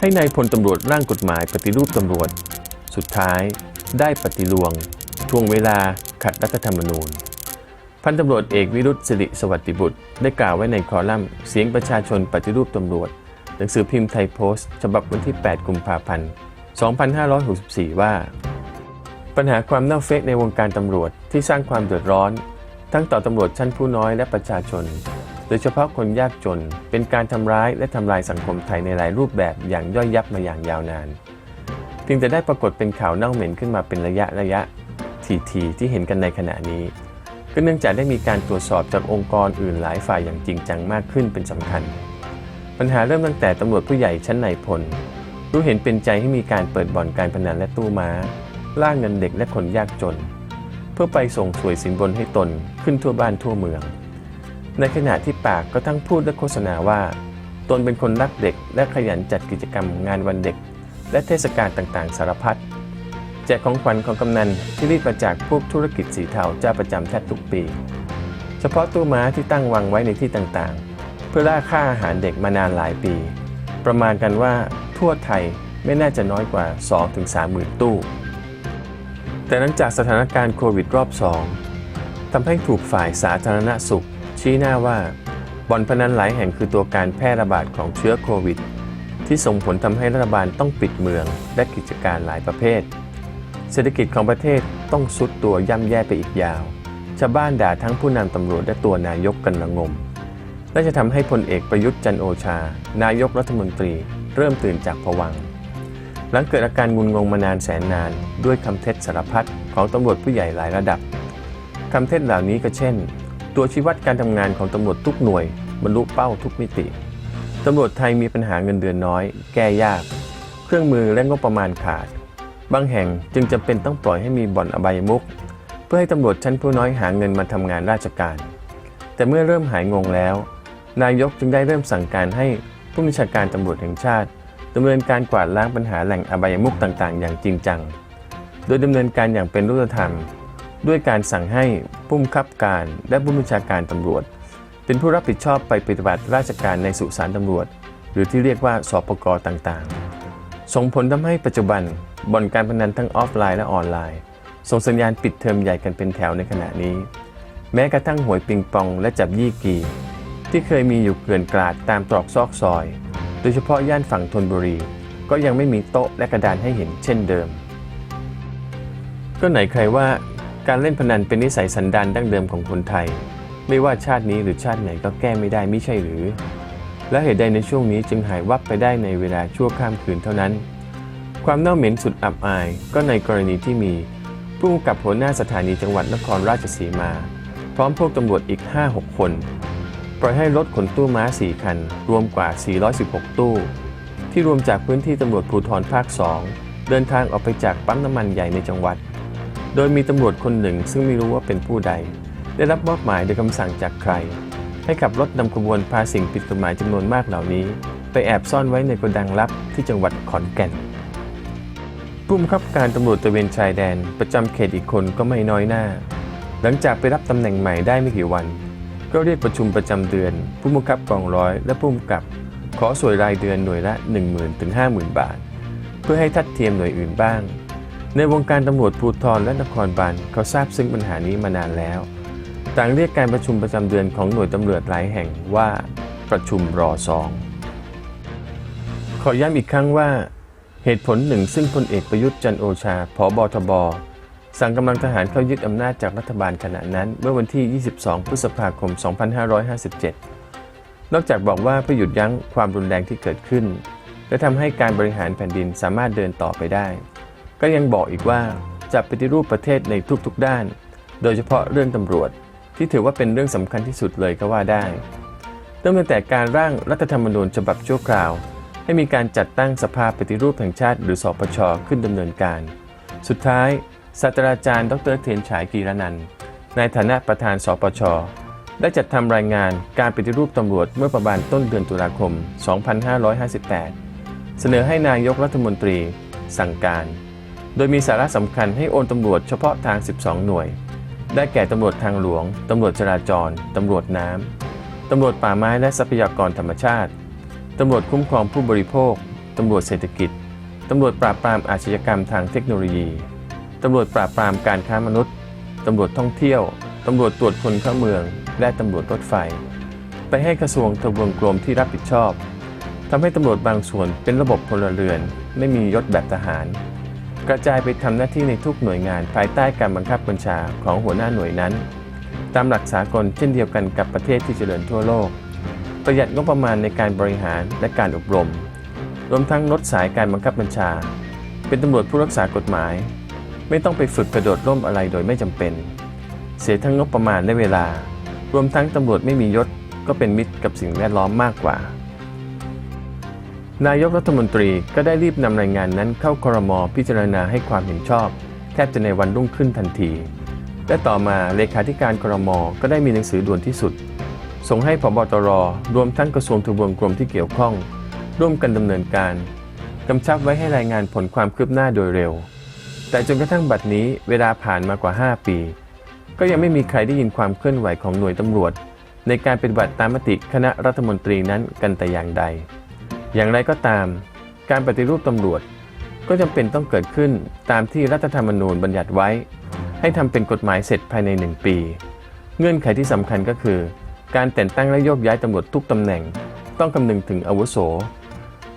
ให้ในายพลตำรวจร่างกฎหมายปฏิรูปตำรวจ สุดท้ายได้ปฏิลวงทวงเวลาขัดรัฐธรรมนูญ พันตำรวจเอกวิรุธสิริสวัสดิบุตร ได้กล่าวไว้ในคอลัมน์เสียงประชาชนปฏิรูปตำรวจ หนังสือพิมพ์ไทยโพสต์ ฉบับวันที่ 8 กุมภาพันธ์ 2564 ว่า ปัญหาความเน่าเฟะในวงการตำรวจที่สร้างความเดือดร้อน ทั้งต่อตำรวจชั้นผู้น้อยและประชาชน โดยเฉพาะคนยากจน เป็นการทำร้ายและทำลายสังคมไทยในหลายรูปแบบอย่างย่อยยับมาอย่างยาวนานเพียงแต่ได้ปรากฏเป็นข่าวเน่าเหม็นขึ้นมาเป็นระยะระยะทีทีๆที่เห็นกันในขณะนี้ ก็เนื่องจากได้มีการตรวจสอบจากองค์กรอื่นหลายฝ่ายอย่างจริงจังมากขึ้นเป็นสำคัญ ปัญหาเริ่มตั้งแต่ตำรวจผู้ใหญ่ชั้นนายพลรู้เห็นเป็นใจให้มีการเปิดบ่อนการพนันและตู้ม้า ล่าเงินเด็กและคนยากจน เพื่อไปส่งสวยสินบนให้ตนขึ้นทั่วบ้านทั่วเมือง ในขณะที่ปากก็ทั้งพูดและโฆษณาว่า ตนเป็นคนรักเด็กและขยันจัดกิจกรรมงานวันเด็ก และเทศกาลต่างๆ สารพัดแจกของขวัญของกำนันที่รีดมาจากพวกธุรกิจสีเทาเจ้าประจำแทบทุกปี เฉพาะตู้ม้าที่ตั้งวางไว้ในที่ต่างๆ เพื่อล่าค่าอาหารเด็กมานานหลายปี ประมาณกันว่าทั่วไทยไม่น่าจะน้อยกว่า 2-3หมื่นตู้ แต่หลังจากสถานการณ์โควิดรอบ 2ทำให้ถูกฝ่ายสาธารณสุข ชี้หน้าว่าบ่อนพนันหลายแห่งคือตัวการแพร่ระบาดของเชื้อโควิด ที่ส่งผลทำให้รัฐบาลต้องปิดเมืองและกิจการหลายประเภท เศรษฐกิจของประเทศต้องซุดตัวย่ำแย่ไปอีกยาว ชาวบ้านด่าทั้งผู้นำตำรวจและตัวนายกกันระงม และจะทำให้พลเอกประยุทธ์จันโอชา นายกรัฐมนตรีเริ่มตื่นจากผวังหลังเกิดอาการงุนงงมานานแสนนาน ด้วยคำเท็จสารพัดของตำรวจผู้ใหญ่หลายระดับคำเท็จเหล่านี้ก็เช่น ตัวชี้วัดการทำงานของตำรวจทุกหน่วยบรรลุเป้าทุกมิติตำรวจไทยมีปัญหาเงินเดือนน้อย แก้ยาก เครื่องมือและงบประมาณขาด บางแห่งจึงจำเป็นต้องปล่อยให้มีบ่อนอบายมุก เพื่อให้ตำรวจชั้นผู้น้อยหาเงินมาทำงานราชการ แต่เมื่อเริ่มหายงงแล้ว นายกจึงได้เริ่มสั่งการให้ผู้บัญชาการตำรวจแห่งชาติดำเนินการกวาดล้างปัญหาแหล่งอบายมุกต่างๆ อย่างจริงจัง โดยดำเนินการอย่างเป็นรูปธรรม ด้วยการสั่งให้ผู้บังคับการและผู้บัญชาการตำรวจ เป็นผู้รับผิดชอบไปปฏิบัติราชการในสุสานตำรวจ หรือที่เรียกว่าสปกต่างๆ ส่งผลทำให้ปัจจุบันบ่อนการพนันทั้งออฟไลน์และออนไลน์ ส่งสัญญาณปิดเทอมใหญ่กันเป็นแถวในขณะนี้ แม้กระทั่งหวยปิงปองและจับยี่กี ที่เคยมีอยู่เกลื่อนกลาดตามตรอกซอกซอย โดยเฉพาะย่านฝั่งธนบุรี ก็ยังไม่มีโต๊ะและกระดานให้เห็นเช่นเดิม ก็ไหนใครว่า การเล่นพนันเป็นนิสัยสันดานดั้งเดิมของคนไทย ไม่ว่าชาตินี้หรือชาติไหนก็แก้ไม่ได้ไม่ใช่หรือ และเหตุใดในช่วงนี้จึงหายวับไปได้ในเวลาชั่วข้ามคืนเท่านั้น ความเน่าเหม็นสุดอับอาย ก็ในกรณีที่มี ผู้กับหัวหน้าสถานีจังหวัดนครราชสีมา พร้อมพวกตำรวจอีก 5-6 คน ปล่อยให้รถขนตู้ม้า 4 คัน รวมกว่า 416 ตู้ ที่รวมจากพื้นที่ตำรวจภูธรภาค 2 เดินทางออกไปจากปั๊มน้ำมันใหญ่ในจังหวัด โดยมีตำรวจคนหนึ่งซึ่งไม่รู้ว่าเป็นผู้ใด ได้รับมอบหมายโดยคำสั่งจากใคร ให้ขับรถนำขบวนพาสิ่งผิดกฎหมายจำนวนมากเหล่านี้ ไปแอบซ่อนไว้ในโกดังลับที่จังหวัดขอนแก่นผู้บังคับการตำรวจตะเวนชายแดนประจำเขตอีกคนก็ไม่น้อยหน้า หลังจากไปรับตำแหน่งใหม่ได้ไม่กี่วัน ก็เรียกประชุมประจำเดือน ผู้บังคับกองร้อยและผู้กำกับ ขอสวยรายเดือนหน่วยละ 10,000ถึง50,000 บาท เพื่อให้ทัดเทียมหน่วยอื่นบ้าง ในวงการตำรวจภูธรและนครบาลเขาทราบซึ่งปัญหานี้มานานแล้ว ต่างเรียกการประชุมประจำเดือนของหน่วยตำรวจหลายแห่งว่าประชุมรอซองขอย้ำอีกครั้งว่าเหตุผลหนึ่งซึ่งพลเอกประยุทธ์จันโอชาผบทบ สั่งกำลังทหารเข้ายึดอำนาจจากรัฐบาลขณะนั้น เมื่อวันที่ 22 พฤษภาคม 2557 นอกจากบอกว่าเพื่อหยุดยั้งความรุนแรงที่เกิดขึ้น และทำให้การบริหารแผ่นดินสามารถเดินต่อไปได้ ก็ยังบอกอีกว่าจะปฏิรูปประเทศในทุกๆด้าน โดยเฉพาะเรื่องตำรวจ ที่ถือว่าเป็นเรื่องสำคัญที่สุดเลยก็ว่าได้เริ่มตั้งแต่การร่างรัฐธรรมนูญฉบับชั่วคราว ให้มีการจัดตั้งสภาปฏิรูปแห่งชาติ หรือสปชขึ้นดำเนินการ สุดท้ายศาสตราจารย์ ดรเทียนฉายกีรนันในฐานะประธานสปชได้จัดทำรายงานการปฏิรูปตำรวจเมื่อประมาณต้นเดือนตุลาคม 2558 เสนอให้นายกรัฐมนตรี สั่งการ โดยมีสาระสำคัญให้โอนตำรวจเฉพาะทาง 12 หน่วย ได้แก่ตำรวจทางหลวง ตำรวจจราจร ตำรวจน้ำ ตำรวจป่าไม้และทรัพยากรธรรมชาติ ตำรวจคุ้มครองผู้บริโภค ตำรวจเศรษฐกิจ ตำรวจปราบปรามอาชญากรรมทางเทคโนโลยี ตำรวจปราบปรามการค้ามนุษย์ ตำรวจท่องเที่ยว ตำรวจตรวจคนเข้าเมือง และตำรวจรถไฟ ไปให้กระทรวงทบวงกรมที่รับผิดชอบทำให้ตำรวจบางส่วนเป็นระบบพลเรือน ไม่มียศแบบทหาร กระจายไปทำหน้าที่ในทุกหน่วยงานภายใต้การบังคับบัญชาของหัวหน้าหน่วยนั้น ตามหลักสากลเช่นเดียวกันกับประเทศที่เจริญทั่วโลก ประหยัดงบประมาณในการบริหารและการอบรม รวมทั้งลดสายการบังคับบัญชา เป็นตำรวจผู้รักษากฎหมาย ไม่ต้องไปฝึกกระโดดร่มอะไรโดยไม่จำเป็น เสียทั้งงบประมาณและเวลา รวมทั้งตำรวจไม่มียศก็เป็นมิตรกับสิ่งแวดล้อมมากกว่า นายกรัฐมนตรีก็ได้รีบนำรายงานนั้นเข้าครมพิจารณาให้ความเห็นชอบ แทบจะในวันรุ่งขึ้นทันที และต่อมาเลขาธิการครมก็ได้มีหนังสือด่วนที่สุด ส่งให้พบตรรวมทั้งกระทรวงทบวงกรมที่เกี่ยวข้อง ร่วมกันดำเนินการกำชับไว้ให้รายงานผลความคืบหน้าโดยเร็ว แต่จนกระทั่งบัดนี้เวลาผ่านมากว่า 5 ปี ก็ยังไม่มีใครได้ยินความเคลื่อนไหวของหน่วยตำรวจ ในการปฏิบัติตามมติคณะรัฐมนตรีนั้นกันแต่อย่างใด อย่างไรก็ตาม การปฏิรูปตำรวจก็จำเป็นต้องเกิดขึ้นตามที่รัฐธรรมนูญบัญญัติไว้ ให้ทำเป็นกฎหมายเสร็จภายใน 1 ปี เงื่อนไขที่สำคัญก็คือ การแต่งตั้งและโยกย้ายตำรวจทุกตำแหน่ง ต้องคำนึงถึงอาวุโส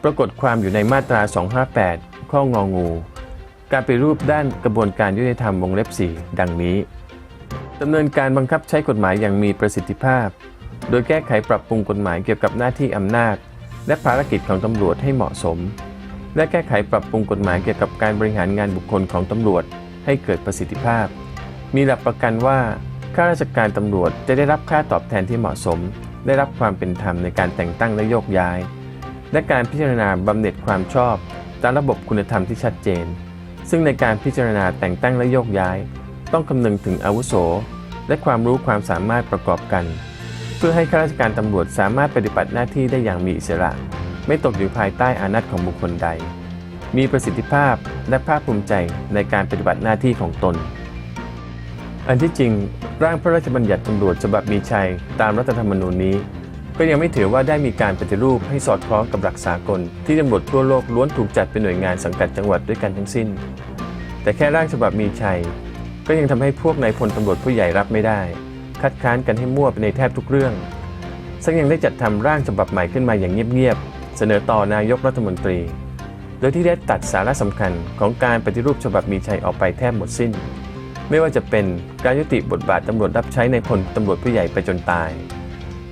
ปรากฏความอยู่ในมาตรา 258 ข้ององู การไปฏิรูปด้านกระบวนการยุติธรรมวงเล็บ 4 ดังนี้ดำเนินการบังคับใช้กฎหมายอย่างมีประสิทธิภาพ โดยแก้ไขปรับปรุงกฎหมายเกี่ยวกับหน้าที่อำนาจ และภารกิจของตำรวจให้เหมาะสม และแก้ไขปรับปรุงกฎหมายเกี่ยวกับการบริหารงานบุคคลของตำรวจให้เกิดประสิทธิภาพ มีหลักประกันว่าข้าราชการตำรวจจะได้รับค่าตอบแทนที่เหมาะสม ได้รับความเป็นธรรมในการแต่งตั้งและโยกย้าย และการพิจารณาบำเหน็จความชอบตามระบบคุณธรรมที่ชัดเจน ซึ่งในการพิจารณาแต่งตั้งและโยกย้าย ต้องคำนึงถึงอาวุโส และความรู้ความสามารถประกอบกัน พื่อให้ข้าราชการตำรวจสามารถปฏิบัติหน้าที่ได้อย่างมีอิสระ ไม่ตกอยู่ภายใต้อานัตของบุคคลใด มีประสิทธิภาพและภาคภูมิใจในการปฏิบัติหน้าที่ของตน อันที่จริง ร่างพระราชบัญญัติตำรวจฉบับมีชัย ตามรัฐธรรมนูญนี้ ก็ยังไม่ถือว่าได้มีการปฏิรูปให้สอดคล้องกับหลักสากล ที่ตำรวจทั่วโลกล้วนถูกจัดเป็นหน่วยงานสังกัดจังหวัดด้วยกันทั้งสิ้น แต่แค่ร่างฉบับมีชัย ก็ยังทำให้พวกนายพลตำรวจผู้ใหญ่รับไม่ได้ คัดค้านกันให้มั่วไปในแทบทุกเรื่อง ซึ่งยังได้จัดทำร่างฉบับใหม่ขึ้นมาอย่างเงียบๆ เสนอต่อนายกรัฐมนตรี โดยที่ได้ตัดสาระสำคัญของการปฏิรูปฉบับมีชัยออกไปแทบหมดสิ้น ไม่ว่าจะเป็นการยุติบทบาทตำรวจรับใช้ในพลตำรวจผู้ใหญ่ไปจนตาย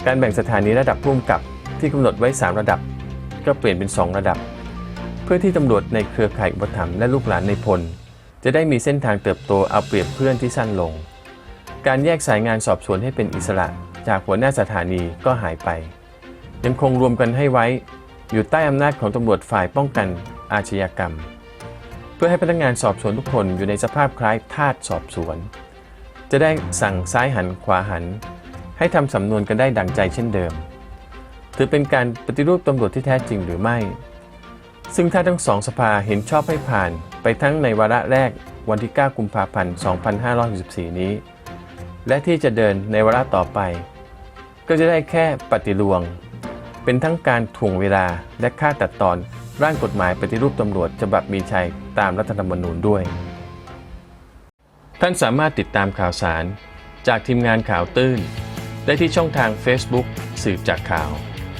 การแบ่งสถานีระดับผู้กำกับที่กำหนดไว้ 3 ระดับ ก็เปลี่ยนเป็น 2 ระดับ เพื่อที่ตำรวจในเครือข่ายอุปถัมภ์และลูกหลานในพลจะได้มีเส้นทางเติบโตเอาเปรียบเพื่อนที่สั้นลง การแยกสายงานสอบสวนให้เป็นอิสระ จากหัวหน้าสถานีก็หายไป ยังคงรวมกันให้ไว้ อยู่ใต้อำนาจของตำรวจฝ่ายป้องกันอาชญากรรม เพื่อให้พนักงานสอบสวนทุกคนอยู่ในสภาพคล้ายทาสสอบสวน จะได้สั่งซ้ายหันขวาหัน ให้ทำสำนวนกันได้ดังใจเช่นเดิม ถือเป็นการปฏิรูปตำรวจที่แท้จริงหรือไม่ ซึ่งถ้าทั้งสองสภาเห็นชอบให้ผ่านไปทั้งในวาระแรกวันที่ 9 กุมภาพันธ์ 2564 นี้ และที่จะเดินในวาระต่อไป ก็จะได้แค่ปฏิรวง เป็นทั้งการถ่วงเวลาและค่าตัดตอนร่างกฎหมายปฏิรูปตำรวจฉบับมีชัยตามรัฐธรรมนูญด้วย ท่านสามารถติดตามข่าวสาร จากทีมงานข่าวตื้น ได้ที่ช่องทาง Facebook สืบจากข่าว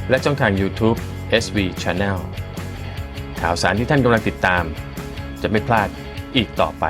และช่องทาง YouTube SV Channel ข่าวสารที่ท่านกำลังติดตาม จะไม่พลาดอีกต่อไป